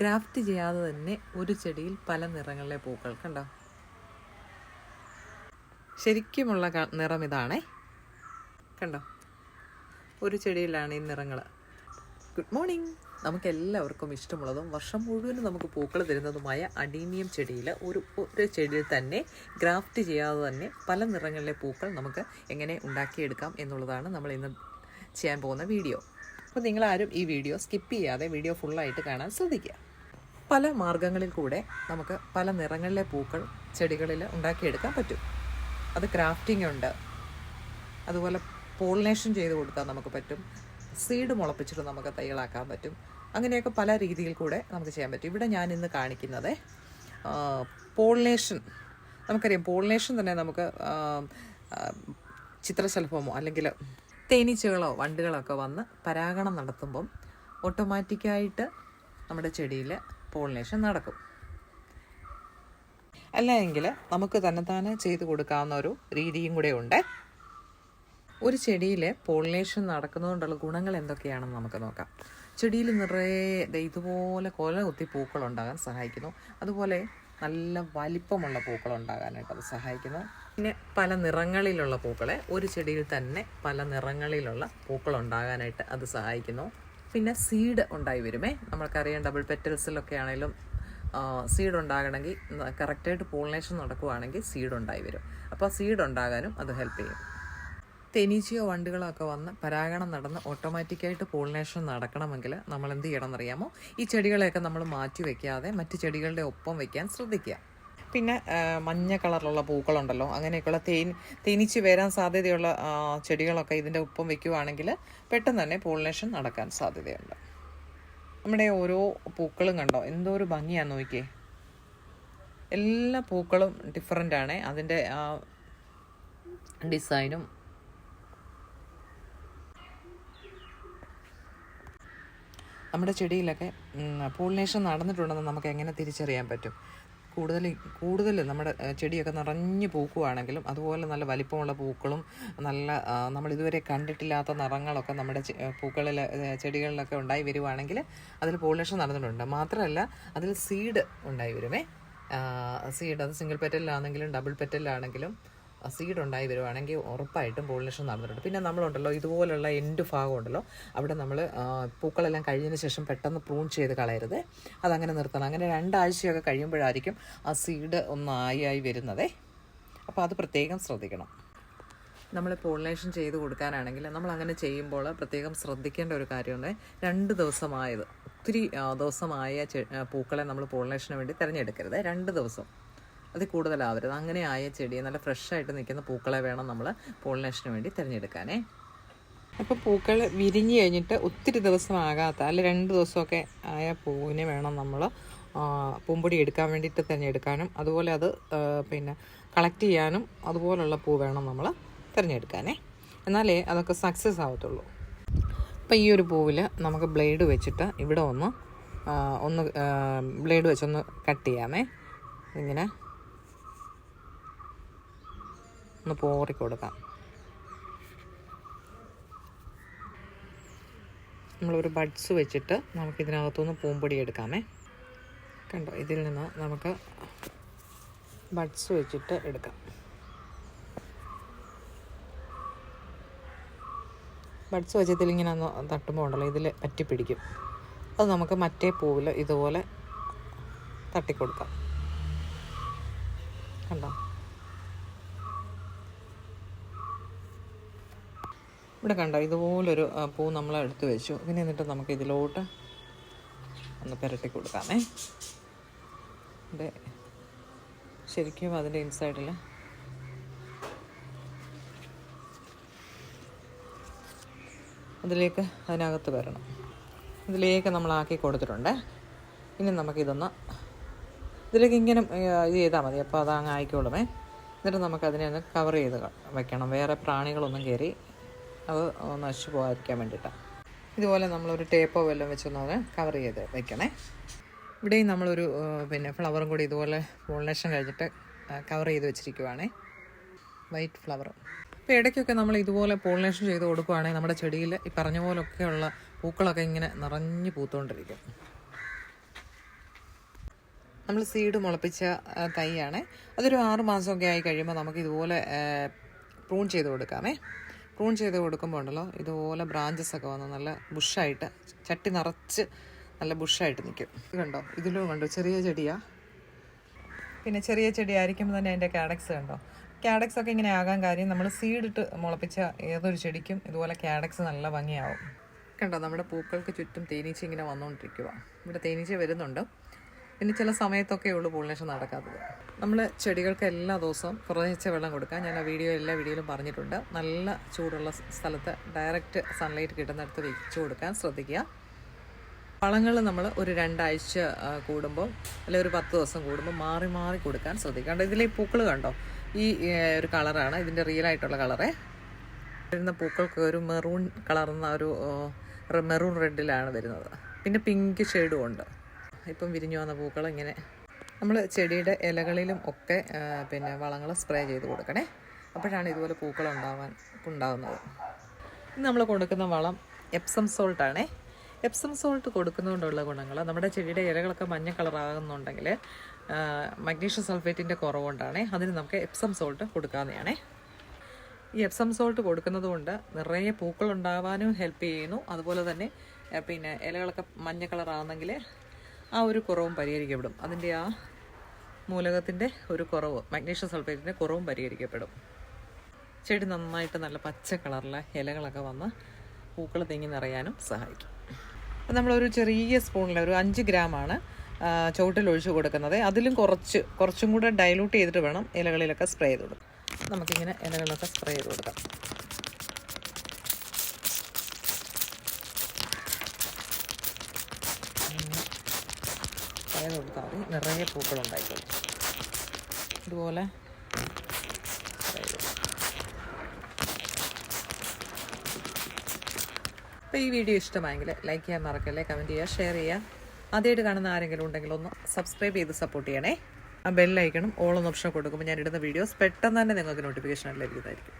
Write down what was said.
Graft ചെയ്യാതെ തന്നെ ഒരു ചെടിയിൽ പല നിറങ്ങളിലെ പൂക്കൾ കണ്ടോ? ശരിക്കുമുള്ള നിറം ഇതാണേ. കണ്ടോ? ഒരു ചെടിയിലാണ് ഈ നിറങ്ങൾ. ഗുഡ് മോർണിംഗ് നമുക്ക് എല്ലാവർക്കും ഇഷ്ടമുള്ളതും വർഷം മുഴുവനും നമുക്ക് പൂക്കൾ തരുന്നതുമായ അഡീനിയം ചെടിയിൽ ഒരു ഒരു ചെടിയിൽ തന്നെ ഗ്രാഫ്റ്റ് ചെയ്യാതെ തന്നെ പല നിറങ്ങളിലെ പൂക്കൾ നമുക്ക് എങ്ങനെ ഉണ്ടാക്കിയെടുക്കാം എന്നുള്ളതാണ് നമ്മൾ ഇന്ന് ചെയ്യാൻ പോകുന്ന വീഡിയോ. അപ്പോൾ നിങ്ങളാരും ഈ വീഡിയോ സ്കിപ്പ് ചെയ്യാതെ വീഡിയോ ഫുള്ളായിട്ട് കാണാൻ ശ്രദ്ധിക്കുക. പല മാർഗങ്ങളിൽ കൂടെ നമുക്ക് പല നിറങ്ങളിലെ പൂക്കൾ ചെടികളിൽ ഉണ്ടാക്കിയെടുക്കാൻ പറ്റും. അത് ക്രാഫ്റ്റിംഗ് ഉണ്ട്. അതുപോലെ പോളിനേഷൻ ചെയ്ത് കൊടുക്കാൻ നമുക്ക് പറ്റും. സീഡ് മുളപ്പിച്ചിട്ട് നമുക്ക് തൈകളാക്കാൻ പറ്റും. അങ്ങനെയൊക്കെ പല രീതിയിൽ കൂടെ നമുക്ക് ചെയ്യാൻ പറ്റും. ഇവിടെ ഞാൻ ഇന്ന് കാണിക്കുന്നത് പോളിനേഷൻ നമുക്കറിയാം പോളിനേഷൻ തന്നെ നമുക്ക് ചിത്രശലഭമോ അല്ലെങ്കിൽ തേനീച്ചകളോ വണ്ടുകളോ ഒക്കെ വന്ന് പരാഗണം നടത്തുമ്പം ഓട്ടോമാറ്റിക്കായിട്ട് നമ്മുടെ ചെടിയിൽ പോളിനേഷൻ നടക്കും. അല്ല എങ്കിൽ നമുക്ക് തന്നെത്താനെ ചെയ്ത് കൊടുക്കാവുന്ന ഒരു രീതിയും കൂടെ ഉണ്ട്. ഒരു ചെടിയിൽ പോളിനേഷൻ നടക്കുന്നതുകൊണ്ടുള്ള ഗുണങ്ങൾ എന്തൊക്കെയാണെന്ന് നമുക്ക് നോക്കാം. ചെടിയിൽ നിറയെ ഇതുപോലെ കൊല കുത്തി പൂക്കളുണ്ടാകാൻ സഹായിക്കുന്നു. അതുപോലെ നല്ല വലിപ്പമുള്ള പൂക്കളുണ്ടാകാനായിട്ട് അത് സഹായിക്കുന്നു. പിന്നെ പല നിറങ്ങളിലുള്ള പൂക്കളെ ഒരു ചെടിയിൽ തന്നെ പല നിറങ്ങളിലുള്ള പൂക്കൾ ഉണ്ടാകാനായിട്ട് അത് സഹായിക്കുന്നു. പിന്നെ സീഡ് ഉണ്ടായി വരുമേ. നമ്മൾക്കറിയാം ഡബിൾ പെറ്റൽസിലൊക്കെ ആണെങ്കിലും സീഡ് ഉണ്ടാകണമെങ്കിൽ കറക്റ്റായിട്ട് പോളിനേഷൻ നടക്കുവാണെങ്കിൽ സീഡ് ഉണ്ടായി വരും. അപ്പോൾ സീഡ് ഉണ്ടാകാനും അത് ഹെൽപ്പ് ചെയ്യും. തേനീച്ചയോ വണ്ടുകളോ ഒക്കെ വന്ന് പരാഗണം നടന്ന് ഓട്ടോമാറ്റിക്കായിട്ട് പോളിനേഷൻ നടക്കണമെങ്കിൽ നമ്മൾ എന്ത് ചെയ്യണം എന്നറിയാമോ ഈ ചെടികളെയൊക്കെ നമ്മൾ മാറ്റി വയ്ക്കാതെ മറ്റ് ചെടികളുടെ ഒപ്പം വയ്ക്കാൻ ശ്രദ്ധിക്കുക. പിന്നെ മഞ്ഞ കളറിലുള്ള പൂക്കളുണ്ടല്ലോ. അങ്ങനെയൊക്കെയുള്ള തേൻ തേനിച്ച് വരാൻ സാധ്യതയുള്ള ചെടികളൊക്കെ ഇതിന്റെ ഒപ്പം വെക്കുവാണെങ്കിൽ പെട്ടെന്ന് തന്നെ പോളിനേഷൻ നടക്കാൻ സാധ്യതയുണ്ട്. നമ്മുടെ ഓരോ പൂക്കളും കണ്ടോ? എന്തോ ഒരു ഭംഗിയാണ് നോക്കിയേ. എല്ലാ പൂക്കളും ഡിഫറെന്റ് ആണ്. അതിന്റെ ഡിസൈനും. നമ്മുടെ ചെടിയിലൊക്കെ പോളിനേഷൻ നടന്നിട്ടുണ്ടെന്ന് നമുക്ക് എങ്ങനെ തിരിച്ചറിയാൻ പറ്റും? കൂടുതൽ കൂടുതൽ നമ്മുടെ ചെടിയൊക്കെ നിറഞ്ഞു പൂക്കുവാണെങ്കിലും അതുപോലെ നല്ല വലിപ്പമുള്ള പൂക്കളും നല്ല നമ്മൾ ഇതുവരെ കണ്ടിട്ടില്ലാത്ത നിറങ്ങളൊക്കെ നമ്മുടെ പൂക്കളിൽ ചെടികളിലൊക്കെ ഉണ്ടായി വരുവാണെങ്കിൽ അതിൽ പോളിനേഷൻ നടന്നിട്ടുണ്ട്. മാത്രമല്ല അതിൽ സീഡ് ഉണ്ടായി വരുമേ. സീഡ് അത് സിംഗിൾ പെറ്റലിലാണെങ്കിലും ഡബിൾ പെറ്റലിലാണെങ്കിലും സീഡ് ഉണ്ടായി വരുവാണെങ്കിൽ ഉറപ്പായിട്ടും പോളിനേഷൻ നടന്നിട്ടുണ്ട്. പിന്നെ നമ്മളുണ്ടല്ലോ ഇതുപോലുള്ള എൻഡ് ഭാഗം ഉണ്ടല്ലോ അവിടെ നമ്മൾ പൂക്കളെല്ലാം കഴിഞ്ഞതിന് ശേഷം പെട്ടെന്ന് പ്രൂൺ ചെയ്ത് കളയരുത്. അതങ്ങനെ നിർത്തണം. അങ്ങനെ രണ്ടാഴ്ചയൊക്കെ കഴിയുമ്പോഴായിരിക്കും ആ സീഡ് ഒന്നായി ആയി വരുന്നതേ. അപ്പോൾ അത് പ്രത്യേകം ശ്രദ്ധിക്കണം. നമ്മൾ പോളിനേഷൻ ചെയ്ത് കൊടുക്കാനാണെങ്കിൽ നമ്മൾ അങ്ങനെ ചെയ്യുമ്പോൾ പ്രത്യേകം ശ്രദ്ധിക്കേണ്ട ഒരു കാര്യമുണ്ട്. രണ്ട് ദിവസമായത്. ഒത്തിരി ദിവസമായ പൂക്കളെ നമ്മൾ പോളിനേഷന് വേണ്ടി തിരഞ്ഞെടുക്കരുത്. രണ്ട് ദിവസം. അതിൽ കൂടുതലാവരുത്. അങ്ങനെ ആയ ചെടി നല്ല ഫ്രഷായിട്ട് നിൽക്കുന്ന പൂക്കളെ വേണം നമ്മൾ പോളിനേഷന് വേണ്ടി തിരഞ്ഞെടുക്കാനേ. അപ്പോൾ പൂക്കൾ വിരിഞ്ഞ് കഴിഞ്ഞിട്ട് ഒത്തിരി ദിവസമാകാത്ത അല്ലെ രണ്ട് ദിവസമൊക്കെ ആയ പൂവിനെ വേണം നമ്മൾ പൂമ്പൊടി എടുക്കാൻ വേണ്ടിയിട്ട് തിരഞ്ഞെടുക്കാനും അതുപോലെ അത് പിന്നെ കളക്ട് ചെയ്യാനും അതുപോലുള്ള പൂ വേണം നമ്മൾ തിരഞ്ഞെടുക്കാനേ. എന്നാലേ അതൊക്കെ സക്സസ് ആവത്തുള്ളൂ. അപ്പോൾ ഈ ഒരു പൂവിൽ നമുക്ക് ബ്ലേഡ് വെച്ചിട്ട് ഇവിടെ ഒന്ന് ഒന്ന് ബ്ലേഡ് വെച്ചൊന്ന് കട്ട് ചെയ്യാമേ. ഇങ്ങനെ ഒന്ന് പോറി കൊടുക്കാം. നമ്മളൊരു ബഡ്സ് വെച്ചിട്ട് നമുക്ക് ഇതിനകത്തുനിന്ന് പൂമ്പൊടി എടുക്കാമേ. കണ്ടോ ഇതിൽ നിന്ന് നമുക്ക് ബഡ്സ് വെച്ചിട്ട് എടുക്കാം. ബഡ്സ് വെച്ചതിൽ ഇങ്ങനെ ഒന്ന് തട്ടുമ്പോൾ ഉണ്ടല്ലോ ഇതിൽ പറ്റിപ്പിടിക്കും അത് നമുക്ക് മറ്റേ പൂവിൽ ഇതുപോലെ തട്ടിക്കൊടുക്കാം. കണ്ടോ? ഇവിടെ കണ്ടോ ഇതുപോലൊരു പൂ നമ്മൾ എടുത്തു വെച്ചു. പിന്നെ എന്നിട്ട് നമുക്ക് ഇതിലോട്ട് ഒന്ന് പുരട്ടി കൊടുക്കാമേ. ഇവിടെ ശരിക്കും അതിന്റെ ഇൻസൈഡിൽ അതിലേക്ക് അതിനകത്ത് വരണം. ഇതിലേക്ക് നമ്മൾ ആക്കി കൊടുത്തിട്ടുണ്ട്. ഇനി നമുക്കിതൊന്ന് ഇതിലേക്ക് ഇങ്ങനെ ഇത് ചെയ്താൽ മതി. അപ്പോൾ അത് അങ്ങ് ആയിക്കോളുമേ. എന്നിട്ട് നമുക്കതിനെ ഒന്ന് കവർ ചെയ്ത് വെക്കണം. വേറെ പ്രാണികളൊന്നും കയറി അത് നശിച്ചു പോകാതിരിക്കാൻ വേണ്ടിയിട്ടാണ് ഇതുപോലെ നമ്മളൊരു ടേപ്പോ വല്ലതും വെച്ചൊന്ന് കവർ ചെയ്ത് വെക്കണേ. ഇവിടെയും നമ്മളൊരു പിന്നെ ഫ്ലവറും കൂടി ഇതുപോലെ പോളിനേഷൻ കഴിഞ്ഞിട്ട് കവർ ചെയ്ത് വെച്ചിരിക്കുവാണേ. വൈറ്റ് ഫ്ലവർ ഇപ്പോൾ ഇടയ്ക്കൊക്കെ നമ്മൾ ഇതുപോലെ പോളിനേഷൻ ചെയ്ത് കൊടുക്കുവാണെങ്കിൽ നമ്മുടെ ചെടിയിൽ ഈ പറഞ്ഞ പോലൊക്കെയുള്ള പൂക്കളൊക്കെ ഇങ്ങനെ നിറഞ്ഞു പൂത്തുകൊണ്ടിരിക്കും നമ്മൾ സീഡ് മുളപ്പിച്ച തൈയാണ്. അതൊരു ആറ് മാസമൊക്കെ ആയി കഴിയുമ്പോൾ നമുക്ക് ഇതുപോലെ പ്രൂൺ ചെയ്ത് കൊടുക്കാമേ. പ്രൂൺ ചെയ്ത് കൊടുക്കുമ്പോൾ ഉണ്ടല്ലോ ഇതുപോലെ ബ്രാഞ്ചസ് ഒക്കെ വന്ന് നല്ല ബുഷായിട്ട് ചട്ടി നിറച്ച് നല്ല ബുഷായിട്ട് നിൽക്കും കണ്ടോ? ഇതിലും കണ്ടോ? ചെറിയ ചെടിയാ. പിന്നെ ചെറിയ ചെടി ആയിരിക്കുമ്പോൾ തന്നെ അതിന്റെ കാഡക്സ് കണ്ടോ? കാഡക്സ് ഒക്കെ ഇങ്ങനെ ആകാൻ കാര്യം നമ്മൾ സീഡ് ഇട്ട് മുളപ്പിച്ച ഏതൊരു ചെടിക്കും ഇതുപോലെ കാഡക്സ് നല്ല ഭംഗിയാവും. കണ്ടോ? നമ്മുടെ പൂക്കൾക്ക് ചുറ്റും തേനീച്ച ഇങ്ങനെ വന്നുകൊണ്ടിരിക്കുക ഇവിടെ തേനീച്ച വരുന്നുണ്ട്. പിന്നെ ചില സമയത്തൊക്കെ ഉള്ളൂ പോളിനേഷൻ നടക്കാത്തത്. നമ്മൾ ചെടികൾക്ക് എല്ലാ ദിവസവും കുറച്ച് വെള്ളം കൊടുക്കാം. ഞാൻ ആ വീഡിയോ എല്ലാ വീഡിയോയിലും പറഞ്ഞിട്ടുണ്ട്. നല്ല ചൂടുള്ള സ്ഥലത്ത് ഡയറക്റ്റ് സൺലൈറ്റ് കിട്ടുന്നിടത്ത് വെച്ച് കൊടുക്കാൻ ശ്രദ്ധിക്കുക. വളങ്ങൾ നമ്മൾ ഒരു രണ്ടാഴ്ച കൂടുമ്പോൾ അല്ലെങ്കിൽ ഒരു പത്ത് ദിവസം കൂടുമ്പോൾ മാറി മാറി കൊടുക്കാൻ ശ്രദ്ധിക്കുക. കണ്ടോ ഇതിലെ പൂക്കൾ കണ്ടോ? ഈ ഒരു കളറാണ്. ഇതിന്റെ റിയൽ ആയിട്ടുള്ള കളറേ. വരുന്ന പൂക്കൾക്ക് ഒരു മെറൂൺ കളർന്ന ഒരു മെറൂൺ റെഡിലാണ് വരുന്നത്. പിന്നെ പിങ്ക് ഷെയ്ഡും ഉണ്ട്. ഇപ്പം വിരിഞ്ഞു വന്ന പൂക്കൾ ഇങ്ങനെ. നമ്മൾ ചെടിയുടെ ഇലകളിലും ഒക്കെ പിന്നെ വളങ്ങൾ സ്പ്രേ ചെയ്ത് കൊടുക്കണേ. അപ്പോഴാണ് ഇതുപോലെ പൂക്കൾ ഉണ്ടാവാൻ ഉണ്ടാകുന്നത് ഇന്ന് നമ്മൾ കൊടുക്കുന്ന വളം എപ്സം സോൾട്ടാണേ എപ്സം സോൾട്ട് കൊടുക്കുന്നതുകൊണ്ടുള്ള ഗുണങ്ങൾ നമ്മുടെ ചെടിയുടെ ഇലകളൊക്കെ മഞ്ഞ കളറാകുന്നുണ്ടെങ്കിൽ മഗ്നീഷ്യം സൾഫേറ്റിന്റെ കുറവുകൊണ്ടാണ് അതിന് നമുക്ക് എപ്സം സോൾട്ട് കൊടുക്കാവുന്നതാണേ. ഈ എപ്സം സോൾട്ട് കൊടുക്കുന്നത് കൊണ്ട് നിറയെ പൂക്കൾ ഉണ്ടാവാനും ഹെൽപ്പ് ചെയ്യുന്നു. അതുപോലെ തന്നെ പിന്നെ ഇലകളൊക്കെ മഞ്ഞ കളറാകുന്നെങ്കിൽ ആ ഒരു കുറവും പരിഹരിക്കപ്പെടും. അതിന്റെ ആ മൂലകത്തിന്റെ ഒരു കുറവ് മഗ്നീഷ്യം സൾഫേറ്റിന്റെ കുറവും പരിഹരിക്കപ്പെടും. ചെടി നന്നായിട്ട് നല്ല പച്ച കളറിലെ ഇലകളൊക്കെ വന്ന് പൂക്കൾ തിങ്ങി നിറയാനും സഹായിക്കും. അപ്പം നമ്മളൊരു ചെറിയ സ്പൂണിൽ ഒരു അഞ്ച് ഗ്രാമാണ് ചുവട്ടിൽ ഒഴിച്ച് കൊടുക്കുന്നത്. അതിലും കുറച്ച് കുറച്ചും കൂടെ ഡൈലൂട്ട് ചെയ്തിട്ട് വേണം ഇലകളിലൊക്കെ സ്പ്രേ ചെയ്ത് കൊടുക്കാം നമുക്കിങ്ങനെ ഇലകളിലൊക്കെ സ്പ്രേ ചെയ്ത് കൊടുക്കാം. ചെയ്ത് കൊടുത്താൽ മതി. നിറയെ പൂക്കളുണ്ടായിക്കോളും ഇതുപോലെ അപ്പോൾ ഈ വീഡിയോ ഇഷ്ടമായെങ്കിൽ ലൈക്ക് ചെയ്യാൻ മറക്കല്ലേ കമന്റ് ചെയ്യുക ഷെയർ ചെയ്യുക ആദ്യമായിട്ട് കാണുന്ന ആരെങ്കിലും ഉണ്ടെങ്കിൽ ഒന്ന് സബ്സ്ക്രൈബ് ചെയ്ത് സപ്പോർട്ട് ചെയ്യണേ. ആ ബെല്ലൈക്കണം ഓൾ ഓപ്ഷൻ കൊടുക്കുമ്പോൾ ഞാൻ ഇടുന്ന വീഡിയോസ് പെട്ടെന്ന് തന്നെ നിങ്ങൾക്ക് നോട്ടിഫിക്കേഷൻ ലഭിക്കുന്നതായിരിക്കും.